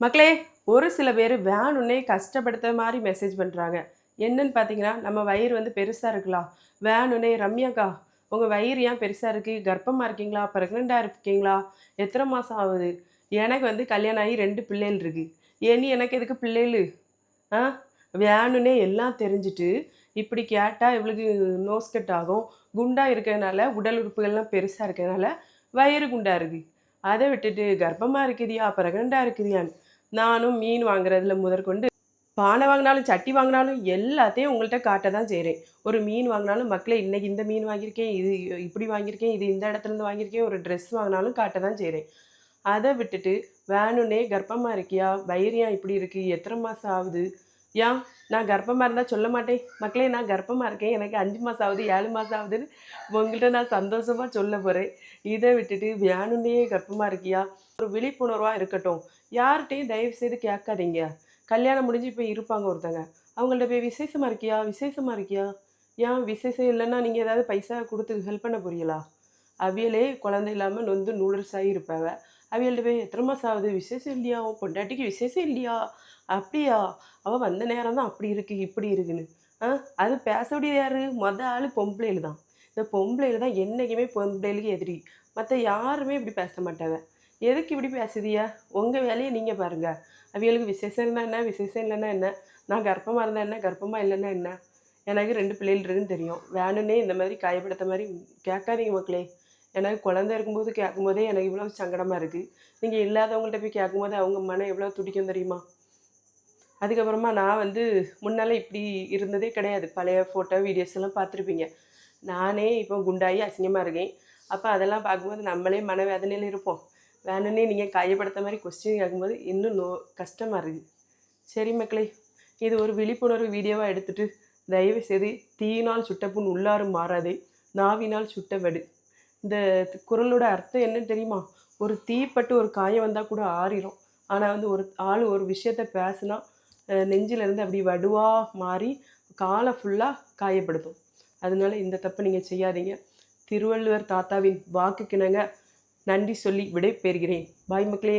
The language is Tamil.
மக்களே ஒரு சில பேர் வேணுன்னே கஷ்டப்படுத்த மாதிரி மெசேஜ் பண்ணுறாங்க என்னன்னு பார்த்தீங்கன்னா நம்ம வயிறு வந்து பெருசாக இருக்கலாம் வேணுன்னே ரம்யாக்கா உங்கள் வயிறு ஏன் பெருசாக இருக்குது கர்ப்பமாக இருக்கீங்களா? ப்ரெக்னெண்ட்டாக இருக்கீங்களா? எத்தனை மாதம் ஆகுது? எனக்கு வந்து கல்யாணம் ஆகி ரெண்டு பிள்ளைகள் இருக்குது ஏன்னு எனக்கு எதுக்கு பிள்ளைகள்? ஆ? வேணுன்னே எல்லாம் தெரிஞ்சுட்டு இப்படி கேட்டால் இவளுக்கு நோஸ் கட் ஆகும். குண்டாக இருக்கிறதுனால உடல் உறுப்புகள்லாம் பெருசாக இருக்கிறதுனால வயிறு குண்டாக இருக்குது அதை விட்டுட்டு கர்ப்பமாக இருக்குதியா ப்ரெக்னெண்ட்டாக இருக்குதியான்னு நானும் மீன் வாங்குறதுல முதற்கொண்டு பானை வாங்கினாலும் சட்டி வாங்கினாலும் எல்லாத்தையும் உங்கள்கிட்ட காட்ட தான் செய்கிறேன் ஒரு மீன் வாங்கினாலும் மக்களே இன்னைக்கு இந்த மீன் வாங்கியிருக்கேன் இது இப்படி வாங்கியிருக்கேன் இது இந்த இடத்துலேருந்து வாங்கியிருக்கேன் ஒரு ட்ரெஸ் வாங்கினாலும் காட்ட தான் செய்கிறேன் அதை விட்டுட்டு வேணுன்னே கர்ப்பமாக இருக்கியா? வயிறியா இப்படி இருக்குது எத்தனை மாதம் ஆகுது? ஏன் நான் கர்ப்பமாக இருந்தால் சொல்ல மாட்டேன். மக்களே நான் கர்ப்பமாக இருக்கேன். எனக்கு அஞ்சு மாதம் ஆகுது ஏழு மாதம் ஆகுதுன்னு உங்கள்கிட்ட நான் சந்தோஷமாக சொல்ல போகிறேன் இதை விட்டுட்டு வேணுன்னே கர்ப்பமாக இருக்கியா? ஒரு விழிப்புணர்வாக இருக்கட்டும். யார்கிட்டையும் தயவு செய்து கேட்காதீங்க. கல்யாணம் முடிஞ்சு இப்போ இருப்பாங்க ஒருத்தங்க. அவங்கள்ட்ட போய் விசேஷமாக இருக்கியா? விசேஷமாக இருக்கியா? ஏன் விசேஷம் இல்லைன்னா நீங்கள் ஏதாவது பைசா கொடுத்து ஹெல்ப் பண்ண புரியலா அவியலே குழந்தை இல்லாமல் நொந்து நூடுல்ஸ் ஆகி இருப்பாங்க அவியல்கிட்ட போய் எத்தனை மாதம் ஆகுது விசேஷம் இல்லையா? உன் பொண்டாட்டிக்கு விசேஷம் இல்லையா? அப்படியா? அவள் வந்த நேரம் தான் அப்படி இருக்கு இப்படி இருக்குன்னு. ஆ? அது பேசக்கூடிய யாரு? மொத ஆள் பொம்பளையில் தான். இந்த பொம்பளையில் தான் என்றைக்குமே பொம்பளைகளுக்கு எதிரி. மற்ற யாருமே இப்படி பேச மாட்டாங்க எதுக்கு இப்படி பேசுதியா? உங்கள் வேலையை நீங்கள் பாருங்கள் அவிகளுக்கு விசேஷம் இருந்தால் என்ன? விசேஷம் இல்லைன்னா என்ன? நான் கர்ப்பமாக இருந்தால் என்ன? கர்ப்பமாக இல்லைன்னா என்ன? எனக்கு ரெண்டு பிள்ளைகள் இருக்குன்னு தெரியும். வேணுன்னே இந்த மாதிரி காயப்படுத்த மாதிரி கேட்காதீங்க மக்களே. எனக்கு குழந்தை இருக்கும்போது கேட்கும்போதே எனக்கு இவ்வளோ சங்கடமாக இருக்குது நீங்கள் இல்லாதவங்கள்ட்ட போய் கேட்கும்போது அவங்க மனம் எவ்வளோ துடிக்கும் தெரியுமா? அதுக்கப்புறமா நான் வந்து முன்னால் இப்படி இருந்ததே கிடையாது. பழைய ஃபோட்டோ வீடியோஸ் எல்லாம் பார்த்துருப்பீங்க. நானே இப்போ குண்டாகி அசிங்கமாக இருக்கேன். அப்போ அதெல்லாம் பார்க்கும்போது நம்மளே மனவேதனையில் இருப்போம். வேணுன்னே நீங்கள் காயப்படுத்த மாதிரி கொஸ்டின் கேட்கும்போது இன்னும் நோ கஷ்டமாக இருக்குது சரி மக்களே இது ஒரு விழிப்புணர்வு வீடியோவாக எடுத்துகிட்டு தயவு செய்து தீயினால் சுட்ட புண் உள்ளாரும் மாறாதே நாவினால் சுட்ட வடு. இந்த குரலோட அர்த்தம் என்னன்னு தெரியுமா? ஒரு தீப்பட்டு ஒரு காயம் வந்தால் கூட ஆறிடும் ஆனால் வந்து ஒரு ஆள் ஒரு விஷயத்த பேசுனா நெஞ்சிலேருந்து அப்படி வடுவாக மாறி காலை ஃபுல்லாக காயப்படுத்தும். அதனால இந்த தப்பை நீங்கள் செய்யாதீங்க. திருவள்ளுவர் தாத்தாவின் வாக்குக்கிணங்க நன்றி சொல்லி விடை பெறுகிறேன் பாய் மக்களே.